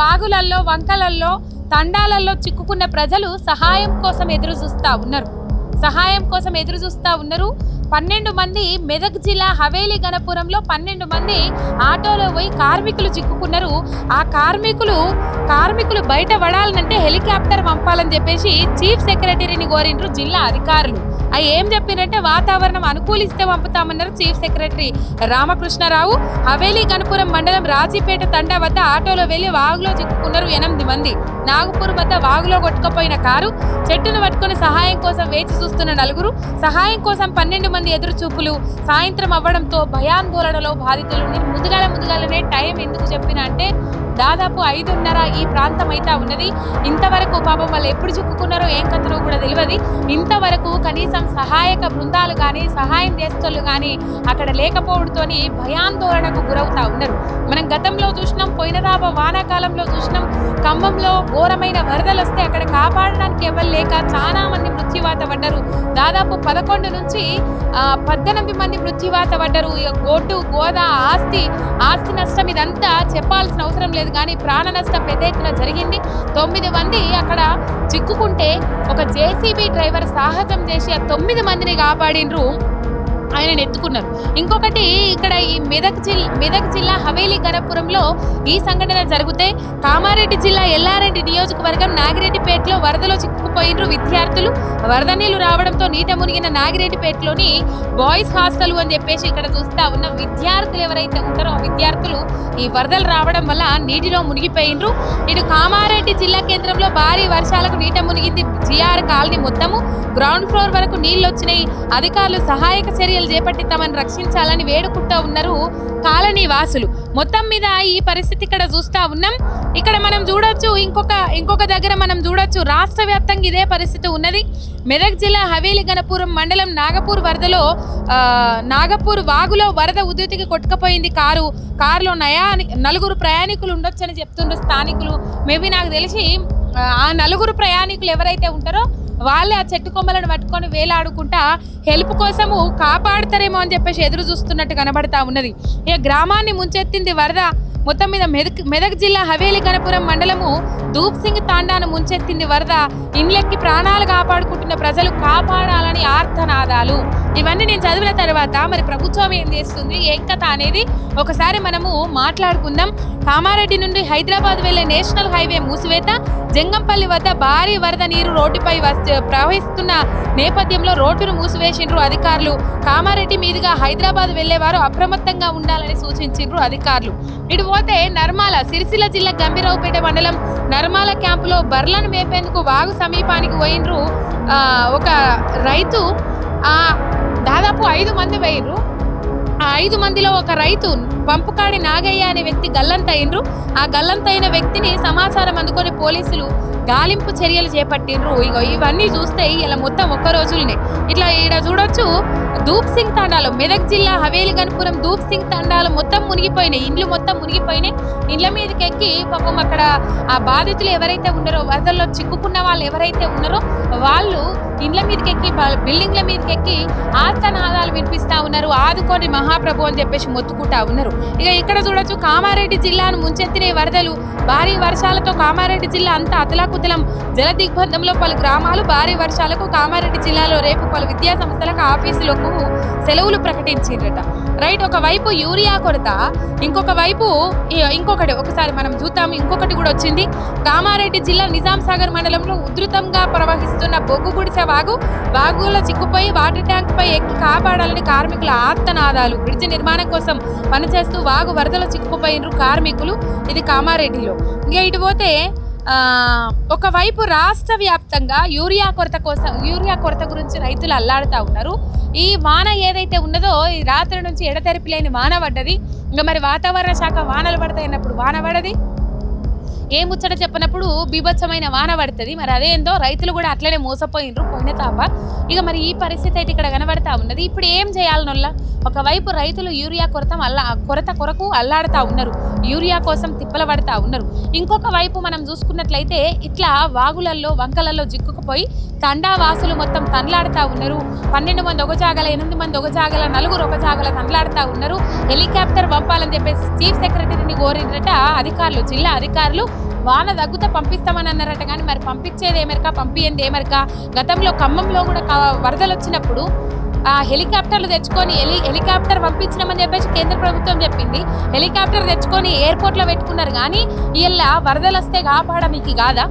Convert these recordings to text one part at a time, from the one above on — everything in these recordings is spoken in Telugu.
వాగులల్లో వంకలల్లో తండాలల్లో చిక్కుకున్న ప్రజలు సహాయం కోసం ఎదురు చూస్తా ఉన్నారు. సహాయం కోసం ఎదురు చూస్తా ఉన్నారు. పన్నెండు మంది మెదక్ జిల్లా హవేలీ గణపురంలో పన్నెండు మంది ఆటోలో పోయి కార్మికులు చిక్కుకున్నారు. ఆ కార్మికులు కార్మికులు బయట పడాలనంటే హెలికాప్టర్ పంపాలని చెప్పేసి చీఫ్ సెక్రటరీని కోరిండ్రు జిల్లా అధికారులు. అవి ఏం చెప్పినంటే వాతావరణం అనుకూలిస్తే పంపుతామన్నారు చీఫ్ సెక్రటరీ రామకృష్ణరావు. హవేలీ గణపురం మండలం రాజీపేట తండా వద్ద ఆటోలో వెళ్ళి వాగులో చిక్కుకున్నారు ఎనిమిది మంది. నాగపూర్ వద్ద వాగులో కొట్టుకుపోయిన కారు చెట్టును పట్టుకొని సహాయం కోసం వేచి చూస్తున్న నలుగురు. సహాయం కోసం పన్నెండు మంది ఎదురు చూపులు సాయంత్రం అవ్వడంతో భయాందోళనలో బాధితులు నేను ముదుగాల ముదుగాలనే టైం ఎందుకు చెప్పిన అంటే దాదాపు ఐదున్నర ఈ ప్రాంతం అయితే ఉన్నది. ఇంతవరకు పాపం వాళ్ళు ఎప్పుడు చిక్కుకున్నారో ఏం కథనో కూడా తెలియదు ఇంతవరకు కనీసం సహాయక బృందాలు కానీ సహాయం చేస్తోళ్ళు కానీ అక్కడ లేకపోవడంతో భయాందోళనకు గురవుతా ఉన్నారు. మనం గతంలో చూసినాం పోయిన వానాకాలంలో చూసినాం. ఖమ్మంలో ఘోరమైన వరదలు వస్తే అక్కడ కాపాడడానికి ఎవరు లేక చాలా మంది మృత్యువాత పడ్డారు. దాదాపు పదకొండు నుంచి పద్దెనిమిది మంది మృత్యువాత పడ్డారు. గోడ్డు గోదా ఆస్తి ఆస్తి నష్టం ఇదంతా చెప్పాల్సిన అవసరం లేదు. కానీ ప్రాణ నష్టం పెద్ద ఎత్తున జరిగింది. తొమ్మిది మంది అక్కడ చిక్కుకుంటే ఒక జేసీబీ డ్రైవర్ సాహసం చేసి ఆ తొమ్మిది మందిని కాపాడినరు. ఆయనను ఎత్తుకున్నారు. ఇంకొకటి ఇక్కడ ఈ మెదక్ జిల్లా మెదక్ జిల్లా హవేలీ గణపురంలో ఈ సంఘటన జరిగితే కామారెడ్డి జిల్లా ఎల్లారెడ్డి నియోజకవర్గం నాగిరెడ్డిపేటలో వరదలో చిక్కుకుపోయినరు విద్యార్థులు. వరద నీళ్ళు రావడంతో నీట మునిగిన నాగిరెడ్డిపేటలోని బాయ్స్ హాస్టల్ అని చెప్పేసి ఇక్కడ చూస్తా ఉన్న విద్యార్థులు ఎవరైతే ఉంటారో ఆ విద్యార్థులు ఈ వరదలు రావడం వల్ల నీటిలో మునిగిపోయినరు. ఇటు కామారెడ్డి జిల్లా కేంద్రంలో భారీ వర్షాలకు నీట మునిగింది. జిఆర్ కాలనీ మొత్తము గ్రౌండ్ ఫ్లోర్ వరకు నీళ్ళు వచ్చినాయి అధికారులు సహాయక చర్యలు చేపట్టి తమను రక్షించాలని వేడుకుంటూ ఉన్నారు కాలనీ వాసులు. మొత్తం మీద ఈ పరిస్థితి ఇక్కడ చూస్తా ఉన్నాం. ఇక్కడ మనం చూడొచ్చు ఇంకొక ఇంకొక దగ్గర మనం చూడొచ్చు రాష్ట్ర వ్యాప్తంగా ఇదే పరిస్థితి ఉన్నది. మెదక్ జిల్లా హవేలి గణపురం మండలం నాగపూర్ వరదలో నాగపూర్ వాగులో వరద ఉధృతికి కొట్టుకుపోయింది కారు. కారులో నయా నలుగురు ప్రయాణికులు ఉండొచ్చని చెప్తుండ్రు స్థానికులు. మేబీ నాకు తెలిసి ఆ, నలుగురు ప్రయాణికులు ఎవరైతే ఉంటారో వాళ్ళే ఆ చెట్టు కొమ్మలను పట్టుకొని వేలాడుకుంటా హెల్ప్ కోసము కాపాడతారేమో అని చెప్పేసి ఎదురు చూస్తున్నట్టు కనబడతా ఉన్నది. ఇక గ్రామాన్ని ముంచెత్తింది వరద. మొత్తం మీద మెదక్ మెదక్ జిల్లా హవేలి గణపురం మండలము ధూప్ సింగ్ తాండాను ముంచెత్తింది వరద. ఇండ్లెక్కి ప్రాణాలు కాపాడుకుంటున్న ప్రజలు కాపాడాలని ఆర్థనాదాలు. ఇవన్నీ నేను చదివిన తర్వాత మరి ప్రభుత్వం ఏం చేస్తుంది? ఏం కథ అనేది ఒకసారి మనము మాట్లాడుకుందాం. కామారెడ్డి నుండి హైదరాబాద్ వెళ్ళే నేషనల్ హైవే మూసివేత జంగంపల్లి వద్ద భారీ వరద నీరు రోడ్డుపై వస్తు- ప్రవహిస్తున్న నేపథ్యంలో రోడ్డును మూసివేసిండ్రు అధికారులు. కామారెడ్డి మీదుగా హైదరాబాద్ వెళ్ళేవారు అప్రమత్తంగా ఉండాలని సూచించిండ్రు అధికారులు. ఇటు పోతే నర్మాల సిరిసిల్ల జిల్లా గంభీరావుపేట మండలం నర్మాల క్యాంపులో బర్లను మేపేందుకు వాగు సమీపానికి పోయిండ్రు ఒక రైతు. దాదాపు ఐదు మంది వేయరు ఆ ఐదు మందిలో ఒక రైతు పంపుకాడి నాగయ్య అనే వ్యక్తి గల్లంతైండ్రు ఆ గల్లంతైన వ్యక్తిని సమాచారం అందుకొని పోలీసులు గాలింపు చర్యలు చేపట్టిండ్రు. ఇగో ఇవన్నీ చూస్తే ఇలా మొత్తం ఒక్క రోజులనే. ఇట్లా ఈడ చూడొచ్చు దూప్ సింగ్ తండాలు మెదక్ జిల్లా హవేలి గణపురం దూప్ సింగ్ తండాలు మొత్తం మునిగిపోయినాయి. ఇండ్లు మొత్తం మునిగిపోయినాయి. ఇండ్ల మీదకి ఎక్కి పాపం అక్కడ ఆ బాధితులు ఎవరైతే ఉన్నారో వరదల్లో చిక్కుకున్న వాళ్ళు ఎవరైతే ఉన్నారో వాళ్ళు ఇండ్ల మీదకి ఎక్కి బిల్డింగ్ల మీదకి ఎక్కి ఆర్తనాదాలు వినిపిస్తూ ఉన్నారు. ఆదుకోని మహాప్రభు అని చెప్పేసి మొత్తుకుంటా ఉన్నారు. ఇక ఇక్కడ చూడొచ్చు కామారెడ్డి జిల్లాను ముంచెత్తిన వరదలు. భారీ వర్షాలతో కామారెడ్డి జిల్లా అంతా అతలాకుతలం. జల దిగ్బంధంలో పలు గ్రామాలు భారీ వర్షాలకు కామారెడ్డి జిల్లాలో రేపు పలు విద్యా సంస్థలకు ఆఫీసులకు సెలవులు ప్రకటించిండ్రట రైట్ ఒకవైపు యూరియా కొరత ఇంకొక వైపు ఇంకొకటి ఒకసారి మనం చూద్దాం ఇంకొకటి కూడా వచ్చింది. కామారెడ్డి జిల్లా నిజాం సాగర్ మండలంలో ఉధృతంగా ప్రవహిస్తున్న బొగ్గు గుడిసె వాగు వాగులో చిక్కుపోయి వాటర్ ట్యాంక్ పై ఎక్కి కాపాడాలని కార్మికుల ఆర్తనాదాలు. బ్రిడ్జి నిర్మాణం కోసం పనిచేస్తూ వాగు వరదలో చిక్కుపోయినరు కార్మికులు ఇది కామారెడ్డిలో. ఇంకా ఇటు పోతే ఒకవైపు రాష్ట్ర వ్యాప్తంగా యూరియా కొరత కోసం యూరియా కొరత గురించి రైతులు అల్లాడుతూ ఉన్నారు. ఈ వాన ఏదైతే ఉన్నదో ఈ రాత్రి నుంచి ఎడతెరిపి లేని వాన పడ్డది. ఇంకా మరి వాతావరణ శాఖ వానలు పడతాయి అన్నప్పుడు వాన పడది? ఏ ముచ్చట చెప్పినప్పుడు బీభత్సమైన వాన పడుతుంది. మరి అదేందో రైతులు కూడా అట్లనే మోసపోయినరు పోయిన తాప. ఇక మరి ఈ పరిస్థితి అయితే ఇక్కడ కనబడతా ఉన్నది. ఇప్పుడు ఏం చేయాలనొల్ల ఒకవైపు రైతులు యూరియా కొరత అల్లా కొరత కొరకు అల్లాడుతూ ఉన్నారు. యూరియా కోసం తిప్పల పడతా ఉన్నారు. ఇంకొక వైపు మనం చూసుకున్నట్లయితే ఇట్లా వాగులల్లో వంకలల్లో జిక్కుకుపోయి తండా వాసులు మొత్తం తండ్లాడుతూ ఉన్నారు. పన్నెండు మంది ఒక జాగల ఎనిమిది మంది ఒక జాగల నలుగురు ఒక జాగల తండ్లాడుతూ ఉన్నారు. హెలికాప్టర్ పంపాలని చెప్పేసి చీఫ్ సెక్రటరీని కోరినట అధికారులు జిల్లా అధికారులు. వాన తగ్గుతే పంపిస్తామని అన్నారట కానీ మరి పంపించేది ఏమరికా పంపించేది ఏమరికా? గతంలో ఖమ్మంలో కూడా వరదలు వచ్చినప్పుడు ఆ హెలికాప్టర్లు తెచ్చుకొని హెలి హెలికాప్టర్ పంపించినామని చెప్పేసి కేంద్ర ప్రభుత్వం చెప్పింది. హెలికాప్టర్ తెచ్చుకొని ఎయిర్పోర్ట్లో పెట్టుకున్నారు కానీ ఇలా వరదలు వస్తే కాపాడడానికి కాదా?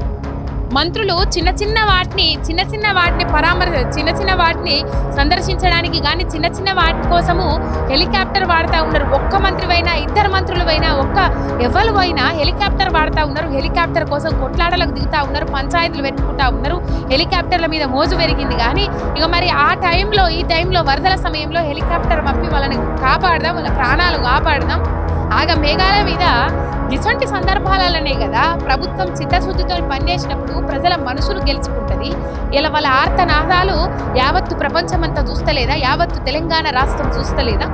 మంత్రులు చిన్న చిన్న వాటిని చిన్న చిన్న వాటిని పరామర్శ చిన్న చిన్న వాటిని సందర్శించడానికి కానీ చిన్న చిన్న వాటి కోసము హెలికాప్టర్ వాడుతూ ఉన్నారు. ఒక్క మంత్రివైనా ఇద్దరు మంత్రులవైనా ఒక్క ఎవరు అయినా హెలికాప్టర్ వాడుతూ ఉన్నారు. హెలికాప్టర్ కోసం కొట్లాడలకు దిగుతా ఉన్నారు. పంచాయతీలు పెట్టుకుంటా ఉన్నారు. హెలికాప్టర్ల మీద మోజు పెరిగింది కానీ ఇక మరి ఆ టైంలో ఈ టైంలో వరదల సమయంలో హెలికాప్టర్ పంపి వాళ్ళని కాపాడదాం వాళ్ళ ప్రాణాలు కాపాడదాం. ఆగ మేఘాల మీద ఇటువంటి సందర్భాలనే కదా ప్రభుత్వం చిత్తశుద్ధితో పనిచేసినప్పుడు ప్రజల మనసును గెలుచుకుంటుంది. ఇలా వాళ్ళ ఆర్తనాదాలు యావత్తు ప్రపంచం అంతా చూస్తలేదా? యావత్తు తెలంగాణ రాష్ట్రం చూస్తలేదా?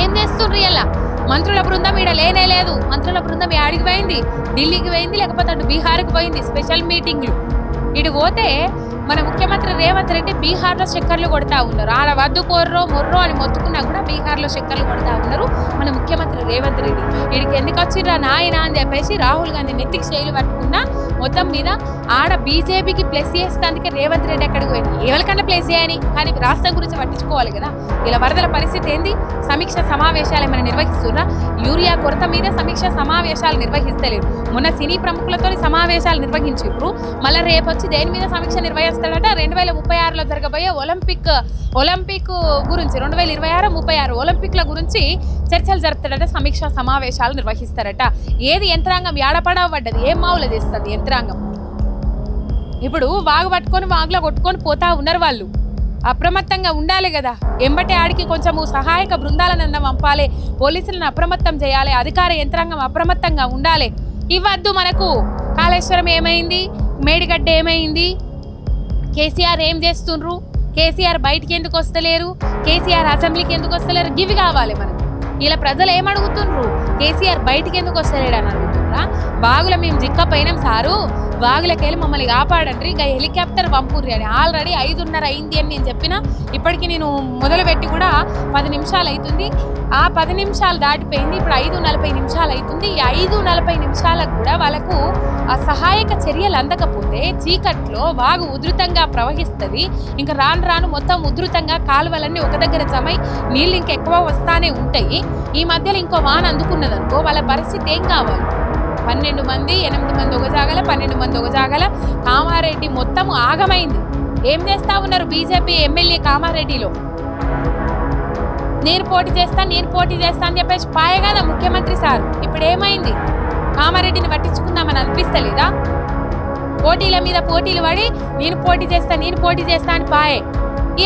ఏం చేస్తుండ్రు ఇలా? మంత్రుల బృందం ఈడ లేనే లేదు. మంత్రుల బృందం ఆడికి పోయింది ఢిల్లీకి పోయింది లేకపోతే అటు బీహార్కి పోయింది స్పెషల్ మీటింగ్లు. ఇటు పోతే మన ముఖ్యమంత్రి రేవంత్ రెడ్డి బీహార్లో చక్కర్లు కొడతా ఉన్నారు. ఆడ వద్దు పోర్రో మొర్రో అని మొత్తుకున్నా కూడా బీహార్లో చక్కర్లు కొడతా ఉన్నారు మన ముఖ్యమంత్రి రేవంత్ రెడ్డి. వీడికి ఎందుకు వచ్చిర్రా నాయన అని చెప్పేసి రాహుల్ గాంధీ నెత్తికి శైలి పట్టుకున్నా మొత్తం మీద ఆడ బీజేపీకి ప్లస్ చేస్తానికి రేవంత్ రెడ్డి ఎక్కడికి పోయింది ఎవరికన్నా ప్లేస్ చేయని కానీ రాష్ట్రం గురించి పట్టించుకోవాలి కదా. ఇలా వరదల పరిస్థితి ఏంది? సమీక్ష సమావేశాలు ఏమైనా నిర్వహిస్తున్నా యూరియా కొరత మీద సమీక్ష సమావేశాలు నిర్వహిస్తలేరు. మొన్న సినీ ప్రముఖులతో సమావేశాలు నిర్వహించారు మళ్ళీ రేపు వచ్చి దేని మీద సమీక్ష నిర్వహిస్తాడట? రెండు వేల ముప్పై ఆరులో జరగబోయే ఒలింపిక్ ఒలింపిక్ గురించి రెండు వేల ఇరవై ఆరు ముప్పై ఆరు ఒలింపిక్ల గురించి చర్చలు జరుపుతాడట సమీక్ష సమావేశాలు నిర్వహిస్తారట ఏది యంత్రాంగం ఏడపడబడ్డది ఏం మావులు చేస్తుంది యంత్రాంగం? ఇప్పుడు వాగు పట్టుకొని వాగులో కొట్టుకొని పోతా ఉన్నారు వాళ్ళు. అప్రమత్తంగా ఉండాలి కదా. ఎంబటి ఆడికి కొంచెము సహాయక బృందాలను పంపాలి. పోలీసులను అప్రమత్తం చేయాలి. అధికార యంత్రాంగం అప్రమత్తంగా ఉండాలి. ఇవ్వద్దు మనకు. కాళేశ్వరం ఏమైంది? మేడిగడ్డ ఏమైంది? కేసీఆర్ ఏం చేస్తుండ్రు? కేసీఆర్ బయటికి ఎందుకు వస్తలేరు? కేసీఆర్ అసెంబ్లీకి ఎందుకు వస్తలేరు? గివి కావాలి మనకు. ఇలా ప్రజలు ఏమడుగుతుండ్రు? కేసీఆర్ బయటికి ఎందుకు వస్తలేడు అన్నారు కదా? వాగుల మేము జిక్కపోయినాం సారు. వాగులకెళ్ళి మమ్మల్ని కాపాడండి ఇక హెలికాప్టర్ పంపుర్రి అని. ఆల్రెడీ ఐదున్నర అయింది అని నేను చెప్పిన. ఇప్పటికి నేను మొదలుపెట్టి కూడా పది నిమిషాలు అవుతుంది ఆ పది నిమిషాలు దాటిపోయింది. ఇప్పుడు ఐదు నలభై నిమిషాలు అవుతుంది ఈ ఐదు నలభై నిమిషాలకు కూడా వాళ్ళకు ఆ సహాయక చర్యలు అందకపోతే చీకట్లో వాగు ఉధృతంగా ప్రవహిస్తుంది. ఇంకా రాను రాను మొత్తం ఉధృతంగా కాలువలన్నీ ఒక దగ్గర జమై నీళ్ళు ఇంకెక్కువ వస్తానే ఉంటాయి. ఈ మధ్యలో ఇంకో వాన అందుకున్నదనుకో వాళ్ళ పరిస్థితి ఏం కావాలి? పన్నెండు మంది ఎనిమిది మంది ఒక జాగల పన్నెండు మంది ఒక జాగల. కామారెడ్డి మొత్తం ఆగమైంది. ఏం చేస్తా ఉన్నారు బీజేపీ ఎమ్మెల్యే కామారెడ్డిలో? నేను పోటీ చేస్తా నేను పోటీ చేస్తా అని చెప్పేసి పాయ ముఖ్యమంత్రి సార్. ఇప్పుడు ఏమైంది? కామారెడ్డిని పట్టించుకుందామని అనిపిస్తలేదా? పోటీల మీద పోటీలు పడి నేను పోటీ చేస్తా నేను పోటీ చేస్తా అని పాయే.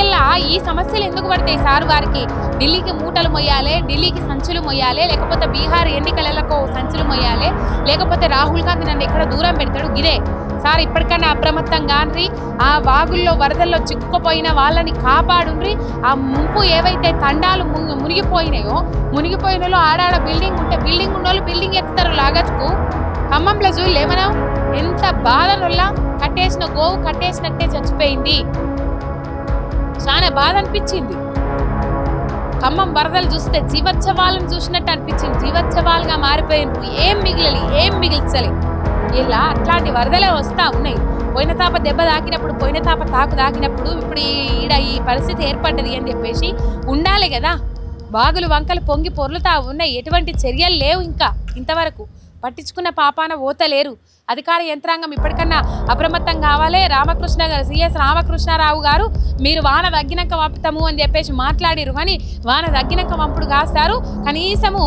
ఇలా ఈ సమస్యలు ఎందుకు పడతాయి సార్ వారికి? ఢిల్లీకి మూటలు మొయ్యాలి ఢిల్లీకి సంచులు మొయ్యాలి లేకపోతే బీహార్ ఎన్నికలకు సంచులు మొయ్యాలి లేకపోతే రాహుల్ గాంధీ నన్ను ఎక్కడ దూరం పెడతాడు గిరే. సార్ ఇప్పటికన్నా అప్రమత్తంగా అండ్రి. ఆ వాగుల్లో వరదల్లో చిక్కుకుపోయిన వాళ్ళని కాపాడుండ్రి. ఆ ముంపు ఏవైతే తండాలు మునిగిపోయినాయో మునిగిపోయినలో ఆడాడ బిల్డింగ్ ఉంటే బిల్డింగ్ ఉన్నోళ్ళు బిల్డింగ్ ఎక్కుతారు లాగచ్చుకు. ఖమ్మంలో చూడు ఏమన్నా ఎంత బాధనుల్లా కట్టేసిన గోవు కట్టేసినట్టే చచ్చిపోయింది. చాలా బాధ అనిపించింది. ఖమ్మం వరదలు చూస్తే జీవోత్సవాలను చూసినట్టు అనిపించింది. జీవోత్సవాలుగా మారిపోయినవి ఏం మిగిలలి ఏం మిగిల్చలే. ఇలా అట్లాంటి వరదలే వస్తా ఉన్నాయి. పోయిన తాప దెబ్బ తాకినప్పుడు పోయిన తాప తాకు తాకినప్పుడు ఇప్పుడు ఈడ ఈ పరిస్థితి ఏర్పడ్డది అని చెప్పేసి ఉండాలి కదా. బాగులు వంకలు పొంగి పొర్లుతా ఉన్నాయి. ఎటువంటి చర్యలు లేవు ఇంకా ఇంతవరకు. పట్టించుకున్న పాపాన ఓతలేరు. అధికార యంత్రాంగం ఇప్పటికన్నా అప్రమత్తం కావాలి. రామకృష్ణ గారు సిఎస్ రామకృష్ణారావు గారు మీరు వాన తగ్గినాక పంపుతాము అని చెప్పేసి మాట్లాడిరు కానీ వాన తగ్గినాక వంపుడు కాస్తారు. కనీసము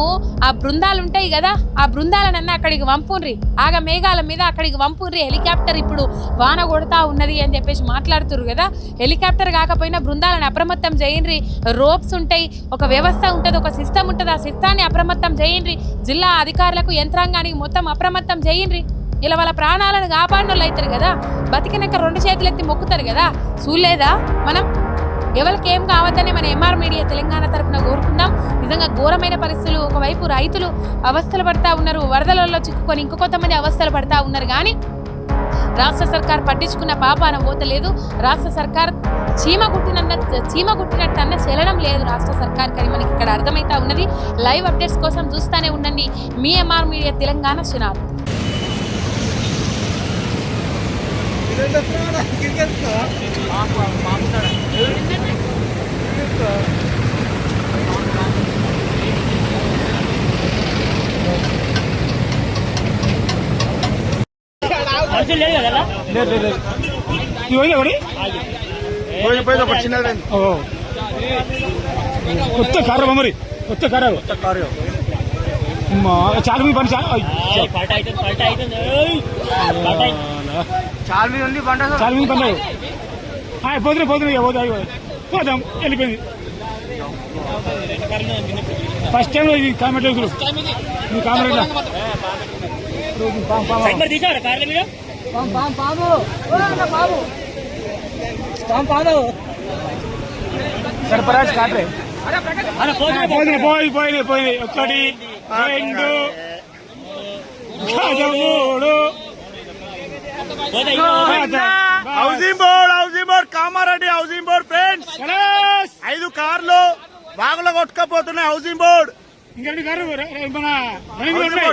ఆ బృందాలు ఉంటాయి కదా ఆ బృందాలనన్నా అక్కడికి వంపుండ్రి ఆగ మేఘాల మీద అక్కడికి వంపుండ్రి హెలికాప్టర్ ఇప్పుడు వాన కొడతా ఉన్నది అని చెప్పేసి మాట్లాడుతురు కదా. హెలికాప్టర్ కాకపోయినా బృందాలను అప్రమత్తం చేయండి. రోప్స్ ఉంటాయి ఒక వ్యవస్థ ఉంటుంది ఒక సిస్టమ్ ఉంటుంది. ఆ సిస్టాన్ని అప్రమత్తం చేయండి. జిల్లా అధికారులకు యంత్రాంగం కానీ మొత్తం అప్రమత్తం చేయండి ఇలా వాళ్ళ ప్రాణాలను కాపాడినోళ్ళు అవుతారు కదా. బతికినాక రెండు చేతులు ఎత్తి మొక్కుతారు కదా. చూడలేదా మనం? ఎవరికి ఏం కావద్దని మన ఎంఆర్ మీడియా తెలంగాణ తరఫున కోరుకుందాం. నిజంగా ఘోరమైన పరిస్థితులు ఒకవైపు రైతులు అవస్థలు పడతా ఉన్నారు వరదలలో చిక్కుకొని ఇంకొంతమంది అవస్థలు పడతా ఉన్నారు. కానీ రాష్ట్ర సర్కార్ పట్టించుకున్న పాపాన పోతలేదు. రాష్ట్ర సర్కార్ చీమ కుట్టినంత చీమ కుట్టినట్టన్న చెల్లడం లేదు రాష్ట్ర సర్కార్ కానీ మనకి ఇక్కడ అర్థమవుతా ఉన్నది. లైవ్ అప్డేట్స్ కోసం చూస్తూనే ఉండండి. మీ MR media Telangana Shunath cricket లేదు కదా? లేదు లేదు కొత్త కారు మరి. కొత్త కారు కారు. అమ్మా, చాలా మంది పని మంది పని పోతున్నాయి పోతున్నాయి పోతాయి పోదాం వెళ్ళిపోయింది. ఫస్ట్ టైం ఇది కామెంట్ వేసుడు తీసారా కార్ల మీద సర్పరాజ్ కాట్రే. పోయినాయి పోయి పోయినాయి పోయినాయి ఒకటి రెండు. మూడు housing board housing board Kamareddy housing board friends. Ganesh! ఐదు కార్లు బాగులో కొట్టుకపోతున్నాయి హౌసింగ్ బోర్డ్.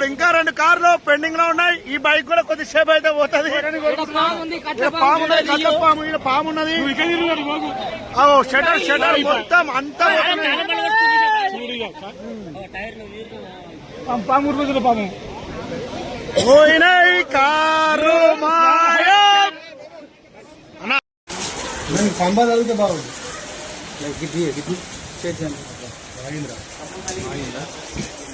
ఇంకా రెండు కార్లు పెండింగ్లో ఉన్నాయి. ఈ బైక్ కూడా కొద్దిసేపు అయితే పోతుంది. పాము పాము ఉన్నది షటర్ షటర్ మొత్తం అంతా. పాము- పాము ఊరుకోతుంది పాము. పోయినాయి కారు మాయం. పంబా చదివితే బాగుంది గిద్ది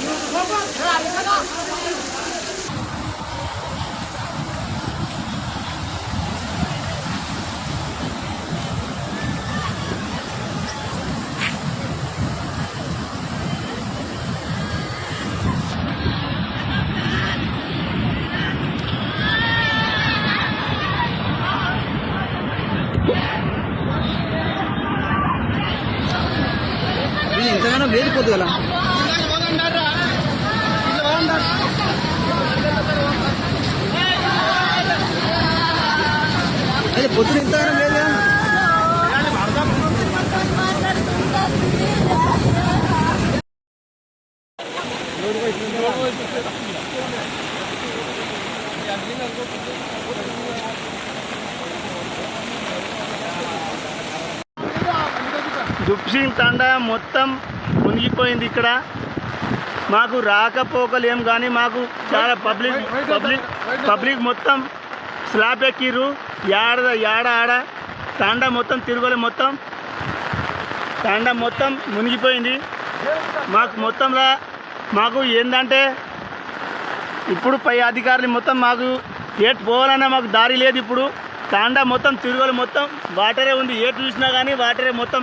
గిద్ది చేద్దాం రాగింద్ర ఇంతగానో వేదిపోద్దు కదా అదే పొద్దున ఇంతగానో దుప్సింగ్ తండా మొత్తం మునిగిపోయింది ఇక్కడ. మాకు రాకపోకలు కానీ మాకు చాలా పబ్లిక్ పబ్లిక్ పబ్లిక్ మొత్తం స్లాబ్ ఎక్కిర్రు. యాడ యాడ ఆడ. తాండా మొత్తం తిరుగులే మొత్తం. తాండా మొత్తం మునిగిపోయింది. మాకు మొత్తంలో మాకు ఏంటంటే ఇప్పుడు పై అధికారులు మొత్తం మాకు ఏటు పోవాలన్నా మాకు దారి లేదు ఇప్పుడు. తాండా మొత్తం తిరుగులు మొత్తం వాటరే ఉంది. ఏటు చూసినా కానీ వాటరే మొత్తం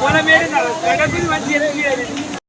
¡Vamos! ¡Vamos! ¡Vamos! ¡Vamos! ¡Vamos! ¡Vamos!